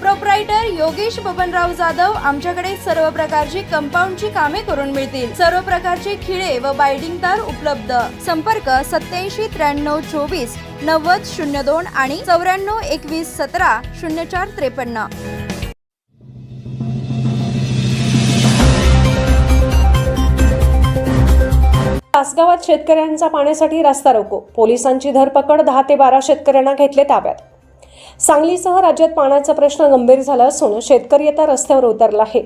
Proprietor Yogesh Babanrao Jadhav आमच्याकडे सर्व प्रकारची कंपाऊंडची कामे करून मिळतील. सर्व प्रकारचे खिळे व बायडिंग तार उपलब्ध. संपर्क सत्याऐंशी त्र्याण्णव चोवीस नव्वद शून्य दोन आणि चौऱ्याण्णव एकवीस सतरा शून्य चार त्रेपन्न. तासगावात शेतकऱ्यांचा पाण्यासाठी रस्ता रोको. पोलिसांची धरपकड दहा ते बारा शेतकऱ्यांना घेतले ताब्यात. सांगलीसह राज्यात पाण्याचा प्रश्न गंभीर झाला असून शेतकरी आता रस्त्यावर उतरला आहे.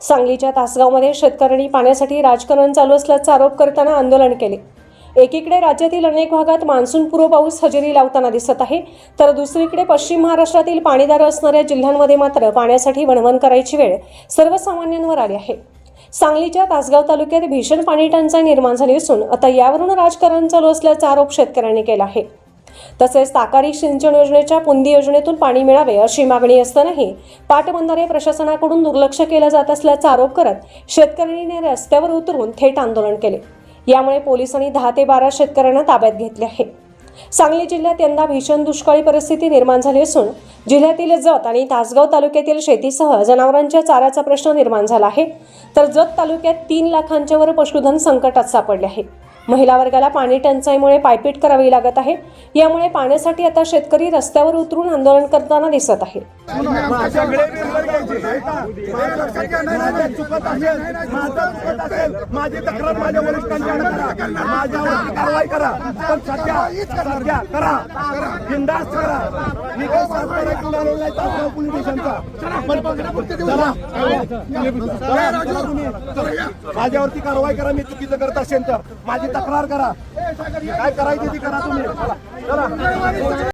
सांगलीच्या तासगावमध्ये शेतकऱ्यांनी पाण्यासाठी राजकारण चालू असल्याचा आरोप करताना आंदोलन केले. एकीकडे राज्यातील अनेक भागात मान्सूनपूर्व पाऊस हजेरी लावताना दिसत आहे तर दुसरीकडे पश्चिम महाराष्ट्रातील पाणीदार असणाऱ्या जिल्ह्यांमध्ये मात्र पाण्यासाठी वणवण करायची वेळ सर्वसामान्यांवर आली आहे. सांगलीच्या तासगाव तालुक्यात भीषण पाणी टंचाई निर्माण झाली असून आता यावरून राजकारण चालू असल्याचा आरोप शेतकऱ्यांनी केला आहे. तसेच ताकारी सिंचन योजनेच्या पुंदी योजनेतून पाणी मिळावे अशी मागणी असतानाही पाटबंधारे प्रशासनाकडून दुर्लक्ष केलं जात असल्याचा आरोप करत शेतकऱ्यांनी रस्त्यावर उतरून थेट आंदोलन केले. यामुळे पोलिसांनी दहा ते बारा शेतकऱ्यांना ताब्यात घेतले आहे. सांगली जिल्ह्यात यंदा भीषण दुष्काळी परिस्थिती निर्माण झाली असून जिल्ह्यातील जत आणि तासगाव तालुक्यातील शेतीसह जनावरांच्या चाऱ्याचा प्रश्न निर्माण झाला आहे. तर जत तालुक्यात तीन लाखांच्या वर पशुधन संकटात सापडले आहे. महिला वर्गाला पाणी टंचाईमुळे पायपीट करावी लागत आहे. यामुळे पाण्यासाठी आता शेतकरी रस्त्यावर उतरून आंदोलन करताना दिसत आहे सगळे मेंबर घ्यायचे चुकत असेल माझं चुकत असेल माझी तक्रार माझ्या वरिष्ठांच्याकडे करा माझ्यावर कारवाई करा पण सध्या सध्या करा बिंदास करा मी काही सरकार ऐकून आलेलो नाही तासगाव पोलीस स्टेशनचा पण. माझ्यावरती कारवाई करा मी चुकीचं करत असेल तर माझी तक्रार करा काय करायची ती करा तुम्ही